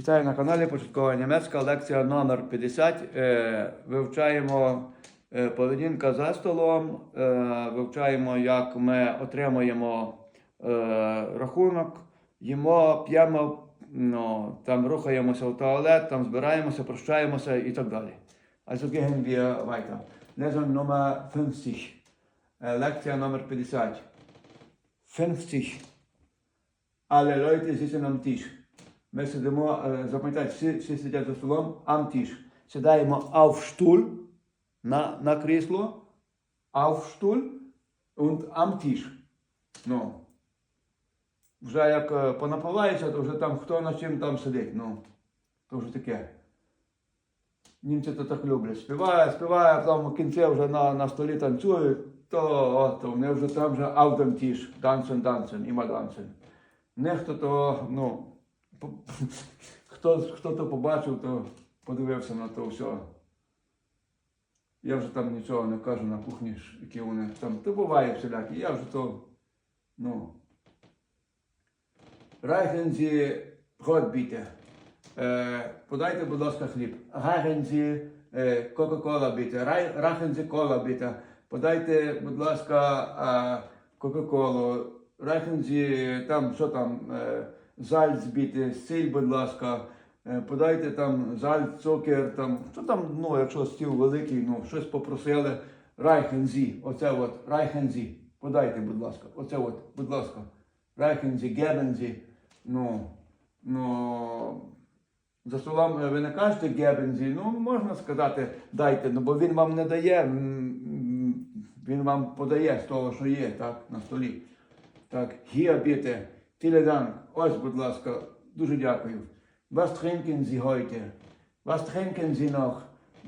Вітаю на каналі Початкова німецька лекція номер 50. Е, Вивчаємо е, поведінка за столом, е, вивчаємо, як ми отримуємо рахунок, їмо, п'ємо, ну, там рухаємося в туалет, там збираємося, прощаємося і так далі. Also gehen wir weiter. Lesson Nummer 50. Е, Лекція номер 50. 50. Але Leute sitzen am Tisch. Ми сидимо, е, запам'ятайте, всі, всі сидять за столом, Tisch. Сідаємо Stuhl, на, на крісло, Stuhl und Tisch. Ну. Вже як е, понапивається, то вже там хто на чим там сидить. Ну, то вже таке. Німці то так люблять. Співає, співає, а там в кінці вже на, на столі танцюють, то, то вони вже там вже dem Tisch, tanzen, tanzen, immer. Нехто то, ну, хто, хто то побачив, то подивився на то все. Я вже там нічого не кажу на кухні, які вони там. То буває всілякі. Я вже то, ну. Reichen Sie Brot. Е, подайте, будь ласка, хліб. Sie е, Coca-Cola bitte. Рай- Reichen Sie Подайте, будь ласка, е, Кока-Колу. Sie там, що там, е, зальц біте, сіль, будь ласка. Е, Подайте там зальц, цукер, там, що там, ну, якщо стіл великий, ну, щось попросили. Sie, оце от, Sie. Подайте, будь ласка, оце от, будь ласка. Sie, geben Ну, ну, за столом е, ви не кажете гебензі, ну можна сказати дайте, ну бо він вам не дає, він вам подає з того, що є, так, на столі. Так, vielen Dank, ось, будь ласка, дуже дякую. Was trinken Sie heute? Was trinken Sie noch?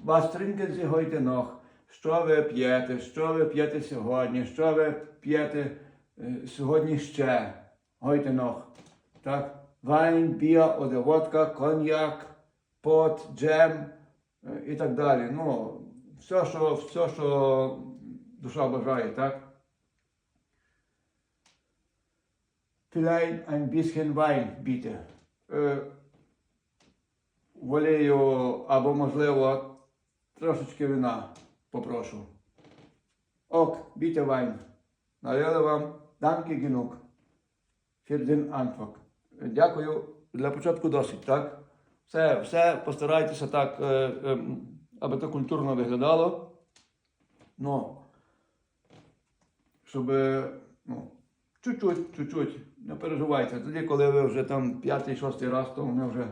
Was trinken Sie heute noch? Що ви п'єте? Що ви п'єте сьогодні? Що ви п'єте е, сьогодні ще? Heute noch. Так? Bier oder водка, коньяк, пот, джем е, і так далі. Ну, все, що, все, що душа бажає, так? Vielleicht ein bisschen Wein, bitte. Е, волею або, можливо, трошечки вина попрошу. Ок, bitte Wein. Налили вам данки гінок. Für den. Дякую. Для початку досить, так? Все, все постарайтеся так, е, е, аби то культурно виглядало. Ну, щоб, ну, чуть-чуть, чуть-чуть, не переживайте. Тоді, коли ви вже там п'ятий, шостий раз, то вони вже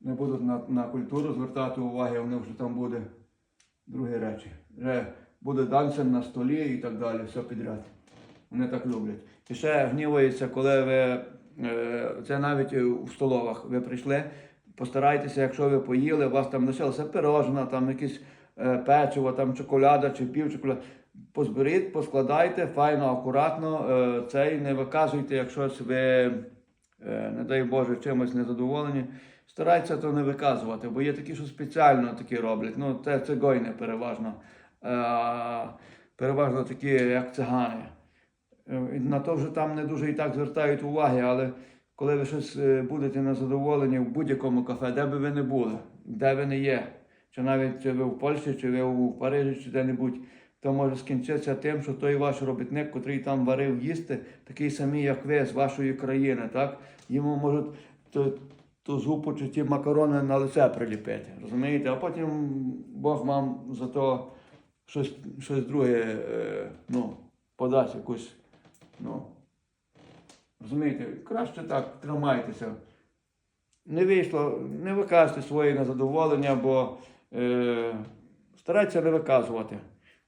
не будуть на, на культуру звертати уваги, вони вже там буде другі речі. Вже буде дансен на столі і так далі, все підряд. Вони так люблять. І ще гніваються, коли ви, е, це навіть у столовах, ви прийшли, постарайтеся, якщо ви поїли, у вас там лишилося пирожна, там якесь е, печиво, там чоколяда чи півчоколяда. Позберіть, поскладайте, файно, акуратно, е, цей не виказуйте, якщо ви, е, не дай Боже, чимось незадоволені. Старайтеся то не виказувати, бо є такі, що спеціально такі роблять. Ну, це цигойни переважно. Е, переважно такі, як цигани. На то вже там не дуже і так звертають уваги, але коли ви щось будете незадоволені в будь-якому кафе, де би ви не були, де ви не є, чи навіть чи ви в Польщі, чи ви у Парижі, чи де-небудь, то може скінчитися тим, що той ваш робітник, котрий там варив їсти, такий самий, як ви, з вашої країни, так? Йому можуть ту, ту зупу чи ті макарони на лице приліпити, розумієте? А потім Бог вам за то щось, щось друге, е, ну, подасть якусь, ну, розумієте, краще так тримайтеся. Не вийшло, не виказуйте своє незадоволення, бо е, старайтеся не виказувати.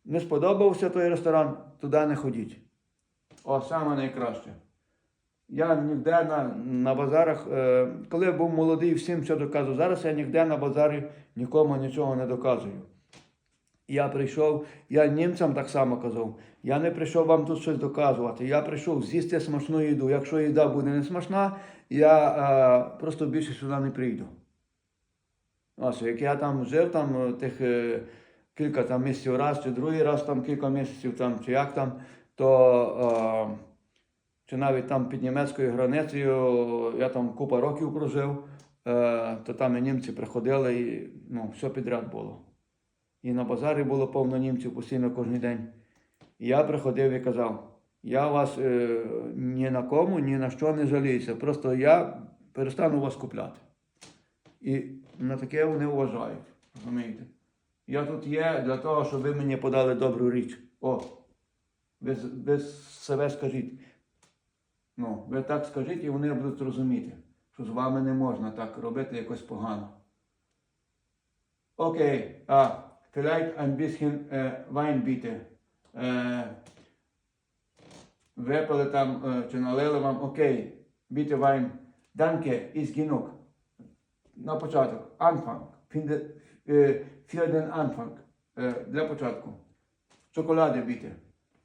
Не сподобався той ресторан, туди не ходіть. О, саме найкраще. Я ніде на, на базарах, е, коли я був молодий, всім все доказував. Зараз я ніде на базарі нікому нічого не доказую. Я прийшов, я німцям так само казав. Я не прийшов вам тут щось доказувати. Я прийшов з'їсти смачну їду. Якщо їда буде не смачна, я е, просто більше сюди не прийду. Ось, як я там жив, там е, тих е, кілька там місяців раз, чи другий раз там кілька місяців, там, чи як там, то е, чи навіть там під німецькою границею я там купа років прожив. е, то там і німці приходили, і ну, все підряд було. І на базарі було повно німців постійно кожен день. Я приходив і казав: я вас е, ні на кому, ні на що не жаліюся. Просто я перестану вас купляти. І на таке вони вважають. Розумієте? Я тут є для того, щоб ви мені подали добру річ. О, ви, ви себе скажіть. Ну, ви так скажіть, і вони будуть розуміти, що з вами не можна так робити якось погано. Окей, а, vielleicht ein bisschen äh, Wein bitte. Е, випили там е, чи налили вам, окей, bitte Wein. Danke, ist genug. На початок. Anfang. Finde, е, für den Anfang. Для початку. Шоколади біте.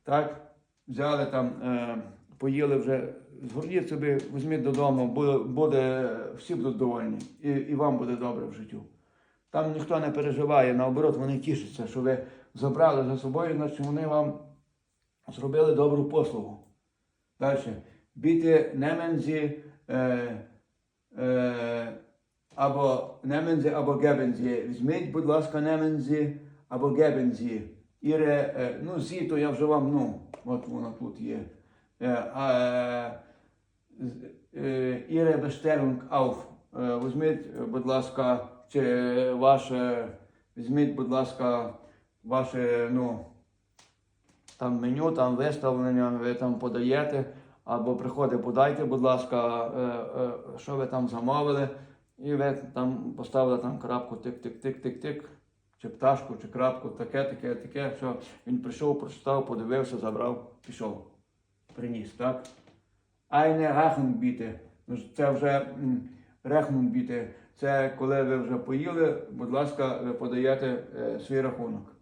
Так? Взяли там, поїли вже, згорніть собі, візьміть додому, буде, буде, всі будуть довольні. І, і вам буде добре в життю. Там ніхто не переживає, наоборот, вони тішаться, що ви забрали за собою, значить вони вам зробили добру послугу. Далі. Біти немензі е, е, або немензі, або гебензі. Візьміть, будь ласка, немензі або гебензі. Іре, е, ну, зі, то я вже вам, ну, от воно тут є. Е, е, Іре auf. Е, Візьміть, будь ласка, чи ваше, візьміть, будь ласка, ваше, ну, там меню, там виставлення, ви там подаєте, або приходить, подайте, будь ласка, що ви там замовили, і ви там поставили там крапку тик-тик-тик-тик-тик, чи пташку, чи крапку, таке, таке, таке, що він прийшов, прочитав, подивився, забрав, пішов, приніс, так? Айне рахун біти. Ну, Це вже рахун біти. Це коли ви вже поїли, будь ласка, ви подаєте е, свій рахунок.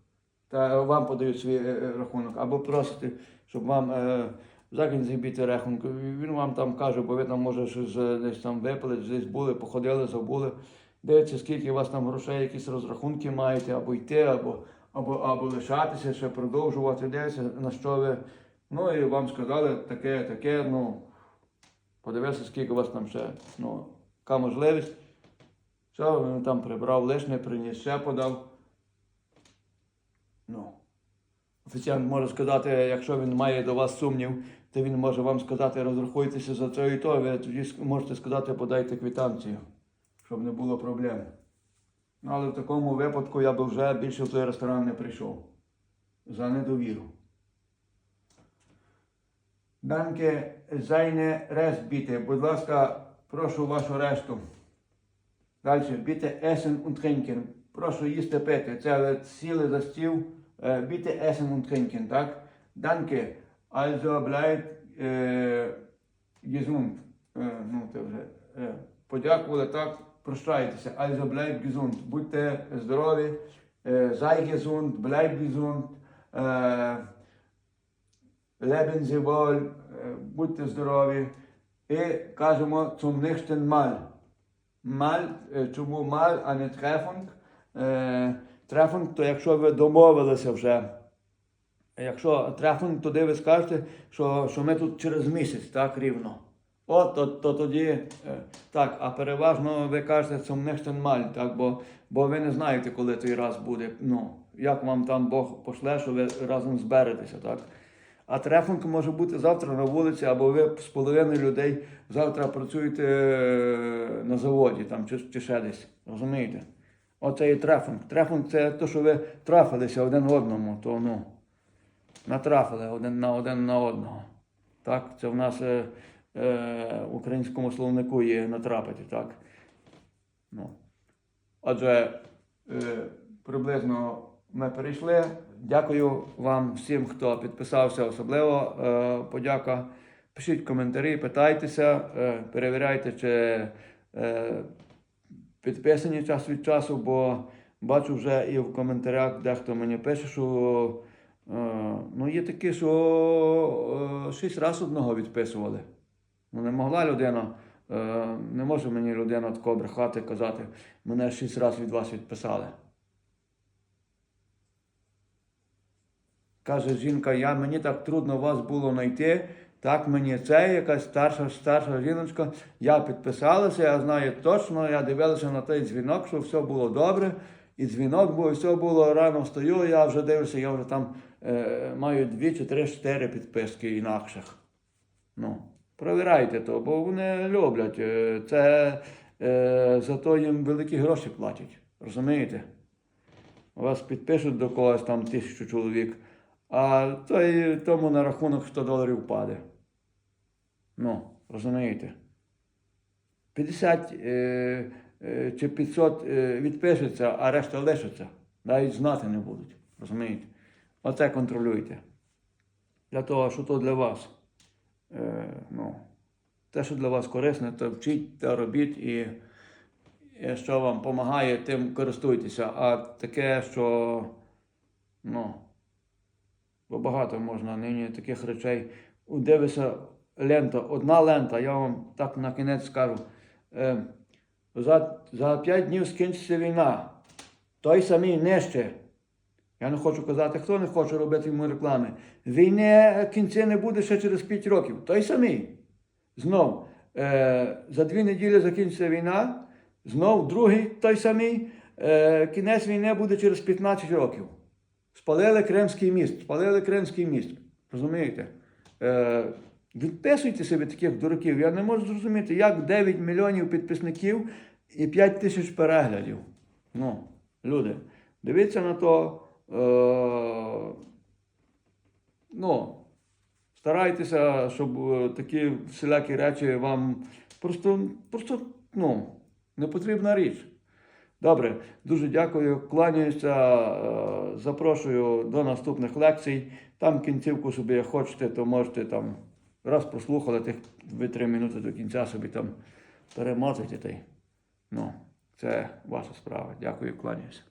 Та вам подають свій е, е, рахунок. Або просите, щоб вам е, закінці біти рахунок. Він вам там каже, бо ви там може щось е, десь там випили, десь були, походили, забули. Дивиться, скільки у вас там грошей, якісь розрахунки маєте, або йти, або, або, або лишатися, ще продовжувати. Дивиться, на що ви. Ну і вам сказали таке, таке, ну. Подивився, скільки у вас там ще, ну, яка можливість. Все, він там прибрав лишнє, приніс, ще подав. Ну. Офіціант може сказати, якщо він має до вас сумнів, то він може вам сказати, розрахуйтеся за це і то, ви тоді можете сказати, подайте квитанцію, щоб не було проблем. Ну, але в такому випадку я би вже більше в той ресторан не прийшов. За недовіру. Данке зайне рест біте. Будь ласка, прошу вашу решту. Далі, біте есен und trinken. Прошу їсти пити. Це сіли за стіл. Біте есен und trinken, так? Данке. Also bleibt е, gesund. Е, ну, це вже. Е, подякували, так? Прощайтеся. Also bleibt gesund. Будьте здорові. Е, sei gesund, bleib gesund. Е, Leben Sie wohl, е, будьте здорові. І кажемо zum nächsten Mal. Маль, е, чому маль, а не трефунг? Е, Трефунг, то якщо ви домовилися вже. Якщо трефунг, тоді ви скажете, що, що ми тут через місяць, так, рівно. От, то, то тоді, е, так, а переважно ви кажете nächsten Mal, так, бо, бо ви не знаєте, коли той раз буде. Ну, як вам там Бог пошле, що ви разом зберетеся, так. А трефунг може бути завтра на вулиці, або ви з половиною людей завтра працюєте е, на заводі там, чи, чи ще десь. Розумієте? Оце і трефунг. Трефунг це те, що ви трафилися один одному, то ну, натрафили один на один на одного. Так, це в нас е, е, в українському словнику є натрапити, так. Ну. Отже, е, приблизно ми перейшли. Дякую вам всім, хто підписався, особливо е, подяка. Пишіть коментарі, питайтеся, е, перевіряйте, чи е, підписані час від часу, бо бачу вже і в коментарях дехто мені пише, що е, ну, є такі, що е, шість разів одного відписували. Ну, не могла людина, е, не може мені людина такого брехати казати, мене шість разів від вас відписали. Каже жінка, я, мені так трудно вас було знайти, Так мені це якась старша, старша жіночка. Я підписалася, я знаю точно, я дивилася на той дзвінок, що все було добре. І дзвінок був, і все було рано встаю, я вже дивлюся, я вже там е, маю дві чи три, чотири підписки інакших. Ну, провіряйте то, бо вони люблять. Е, Це е, за то їм великі гроші платять. Розумієте? Вас підпишуть до когось там тисячу чоловік, а той, тому на рахунок 100 доларів паде. Ну, розумієте? 50 е, е, чи 500 е, відпишеться, а решта лишиться. Навіть знати не будуть. Розумієте? Оце контролюйте. Для того, що то для вас. Е, ну, те, що для вас корисне, то вчіть та робіть і що вам допомагає, тим користуйтеся. А таке, що ну, бо багато можна нині таких речей. Дивися, лента, одна лента, я вам так на кінець скажу. Е, за, за 5 днів скінчиться війна. Той самий нижче. Я не хочу казати, хто не хоче робити йому реклами. Війни кінця не буде ще через 5 років. Той самий. Знов, е, за дві неділі закінчиться війна, знов другий той самий. Е, кінець війни буде через 15 років. Спалили Кримський міст, спалили Кримський міст. Розумієте? Е, відписуйте собі таких дураків. Я не можу зрозуміти, як 9 мільйонів підписників і 5 тисяч переглядів. Ну, люди, дивіться на то. Е, ну, старайтеся, щоб е, такі всілякі речі вам просто, просто ну, не потрібна річ. Добре, дуже дякую. Кланяюся, е, запрошую до наступних лекцій. Там кінцівку собі хочете, то можете там раз прослухали тих 2-3 минути до кінця собі там перемазати. Ну, це ваша справа. Дякую, кланяюся.